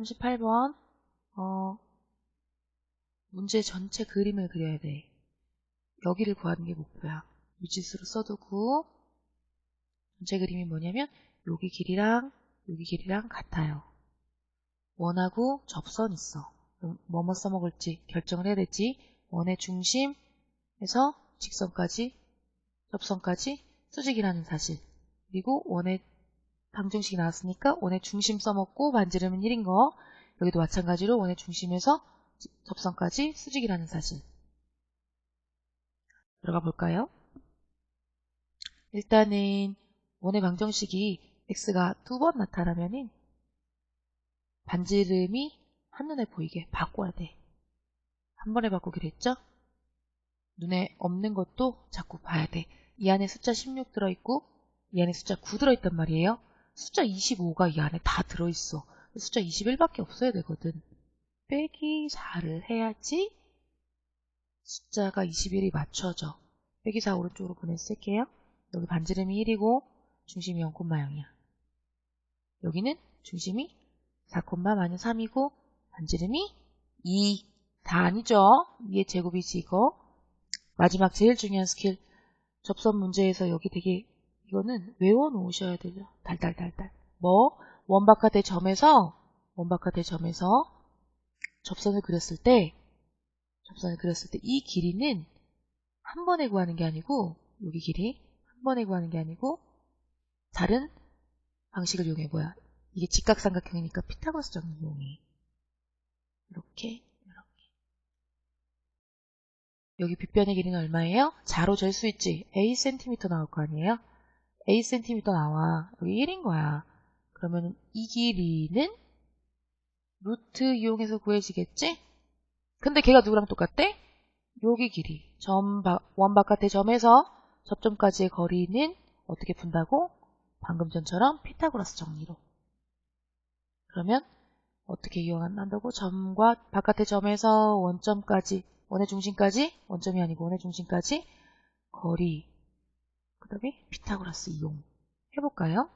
38번 어, 문제 전체 그림을 그려야 돼. 여기를 구하는 게 목표야. 유지수로 써두고 전체 그림이 뭐냐면 여기 길이랑 여기 길이랑 같아요. 원하고 접선 있어. 뭐뭐 써먹을지 결정을 해야 되지. 원의 중심에서 직선까지 접선까지 수직이라는 사실. 그리고 원의 방정식이 나왔으니까 원의 중심 써먹고 반지름은 1인 거. 여기도 마찬가지로 원의 중심에서 접선까지 수직이라는 사실. 들어가 볼까요? 일단은 원의 방정식이 x가 두 번 나타나면은 반지름이 한눈에 보이게 바꿔야 돼. 한 번에 바꾸기로 했죠? 눈에 없는 것도 자꾸 봐야 돼. 이 안에 숫자 16 들어있고 이 안에 숫자 9 들어있단 말이에요. 숫자 25가 이 안에 다 들어있어. 숫자 21밖에 없어야 되거든. 빼기 4를 해야지 숫자가 21이 맞춰져. 빼기 4 오른쪽으로 보내쓸게요. 여기 반지름이 1이고 중심이 0,0이야. 여기는 중심이 4,-3이고 반지름이 2. 다 아니죠? 위에 제곱이지 이거. 마지막 제일 중요한 스킬. 접선 문제에서 여기 되게 이거는 외워놓으셔야 되죠. 달달달달. 뭐? 원바깥의 점에서 원바깥의 점에서 접선을 그렸을 때 접선을 그렸을 때 이 길이는 한 번에 구하는 게 아니고 여기 길이 한 번에 구하는 게 아니고 다른 방식을 이용해 뭐야 이게 직각삼각형이니까 피타고라스 정리 이용해 이렇게 이렇게 여기 빗변의 길이는 얼마예요? 자로 잴 수 있지 a cm 나올 거 아니에요? A cm 나와 여기 1인 거야 그러면 이 길이는 루트 이용해서 구해지겠지? 근데 걔가 누구랑 똑같대? 여기 길이. 점 바, 원 바깥의 점에서 접점까지의 거리는 어떻게 푼다고? 방금 전처럼 피타고라스 정리로. 그러면 어떻게 이용한다고? 점과 바깥의 점에서 원점까지, 원의 중심까지, 원점이 아니고 원의 중심까지 거리. 그 다음에 피타고라스 이용. 해볼까요?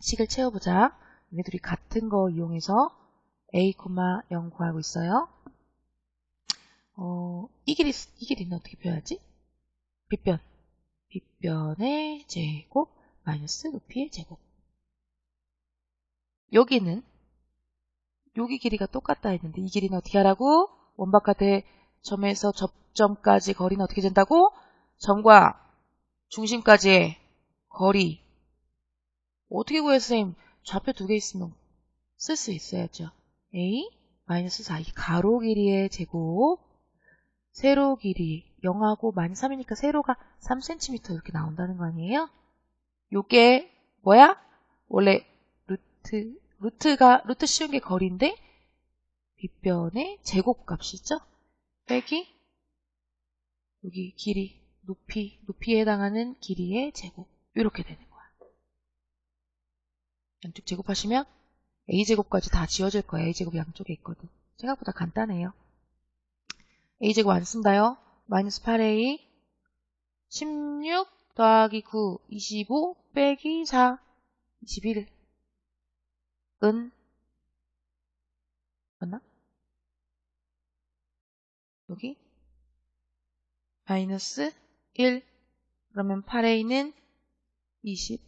식을 채워보자. 얘네 들이 같은 거 이용해서 a, 0 구하고 있어요. 어, 이 길이, 이 길이는 어떻게 표현하지? 빗변. 빗변의 제곱 마이너스 높이의 제곱. 여기는 여기 길이가 똑같다 했는데 이 길이는 어떻게 하라고? 원바깥의 점에서 접점까지 거리는 어떻게 된다고? 점과 중심까지의 거리. 어떻게 구해, 선생님? 좌표 두 개 있으면 쓸 수 있어야죠. a 마이너스 4, 이 가로 길이의 제곱 세로 길이 0하고 마이너스 3이니까 세로가 3cm 이렇게 나온다는 거 아니에요? 요게 뭐야? 원래 루트, 루트가, 루트 씌운 게 거리인데 빗변의 제곱값이죠? 빼기 여기 길이, 높이, 높이에 해당하는 길이의 제곱 이렇게 되는 거야. 양쪽 제곱하시면 a제곱까지 다 지워질 거예요. a제곱 양쪽에 있거든. 생각보다 간단해요. a제곱 안 쓴다요. 마이너스 8a 16 더하기 9 25 빼기 4 21 은 맞나? 여기 마이너스 1 그러면 8a는 20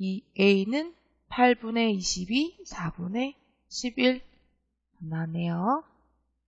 2a는 8분의 22 4분의 11 나네요.